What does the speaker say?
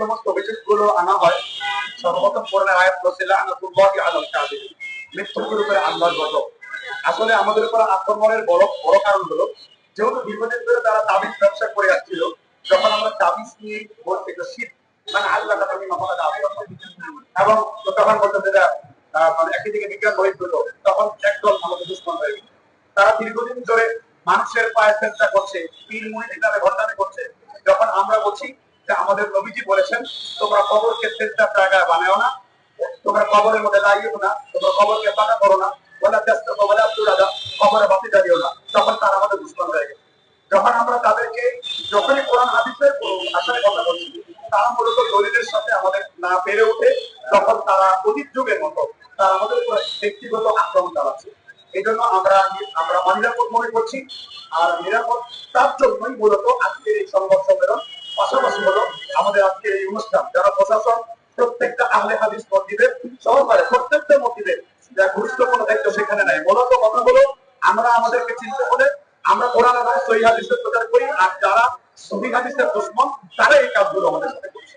সমস্ত অভিযোগগুলো আনা হয়। সর্বপ্রথম কোরআনের আয়াত বলছিল আনাতুল্লাহি আলাল কাযিবিন মৃত্যুর উপরে আল্লাহর গজব। আসলে আমাদের উপর আক্রমণের বড় বড় কারণ হলো, যেহেতু দীর্ঘদিন ধরে তারা তাবিজ ব্যবসা করে আসছিল, যখন আমরা তাবিজ নিয়ে বলতে তো শীত মানে আল্লাহ তাআলা এবং তখন বলতে যেটা মানে একই দিকে বিজ্ঞান বই হলো তখন একদল আমাদের দুশ্মন হয়ে গেল তারা দীর্ঘদিন ধরে মানুষের পায়ে চেষ্টা করছে পীর মুড়ি নামে ঘটনা করছে। যখন আমরা বলছি যে আমাদের নবীজি বলেছেন, তোমরা কবরকে চেষ্টা জায়গায় বানাও না, তোমরা কবরের মধ্যে লাগিও না, তোমরা কবরকে পাকা করো না বলে চেষ্টা বলে আব্দুল আদা কবরে বাতি জ্বালিও না। তখন তারা আমাদের দুশ্মন হয়ে গেছে। যখন আমরা তাদেরকে যখনই কোরআন হাদিসের আসলে কথা বলছি, তারা মূলত দলিলের সাথে আমাদের না পেরে ওঠে তখন তারা অতীত যুগের মতো তারা আমাদের উপর ব্যক্তিগত আক্রমণ চালাচ্ছে। এই জন্য আমরা আমরা অনিরাপদ মনে করছি, আর নিরাপদ তার জন্যই মূলত আজকের এই সংবাদ সম্মেলন প্রশাসন প্রত্যেকটা আহলে হাদিস মসজিদের সহকারে, প্রত্যেকটা মসজিদের। যা গুরুত্বপূর্ণ দায়িত্ব সেখানে নাই। মূলত কথা হলো, আমরা আমাদেরকে চিন্তা করে, আমরা কোরআন এবং সহি হাদিসের প্রচার করি, আর যারা সহি হাদিসের দুশ্মন তারা এই কাজগুলো আমাদের সাথে করছে।